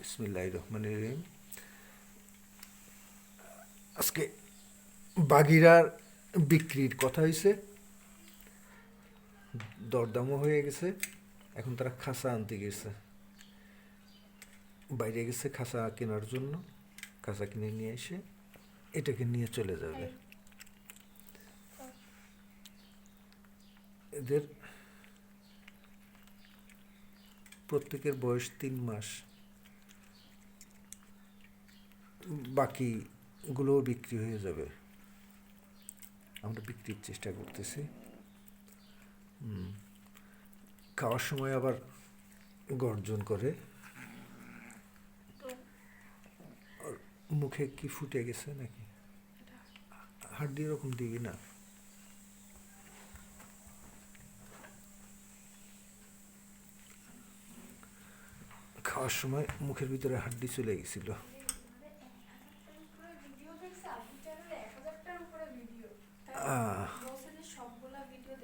বিসমিল্লাহ রহমান রহিম। আজকে বাগিরার বিক্রির কথা হয়েছে দরদামও হয়ে গেছে। এখন তারা খাসা আনতে গেছে। বাইরে গেছে খাসা কেনার জন্য। খাসা কিনে নিয়ে এসে এটাকে নিয়ে চলে যাবে। এদের প্রত্যেকের বয়স তিন মাস। বাকিগুলোও বিক্রি হয়ে যাবে। আমরা বিক্রির চেষ্টা করতেছি। খাওয়ার সময় আবার গর্জন করে। মুখে কি ফুটে গেছে নাকি? হাড্ডি এরকম দিবি না। খাওয়ার সময় মুখের ভিতরে হাড্ডি চলে গেছিল।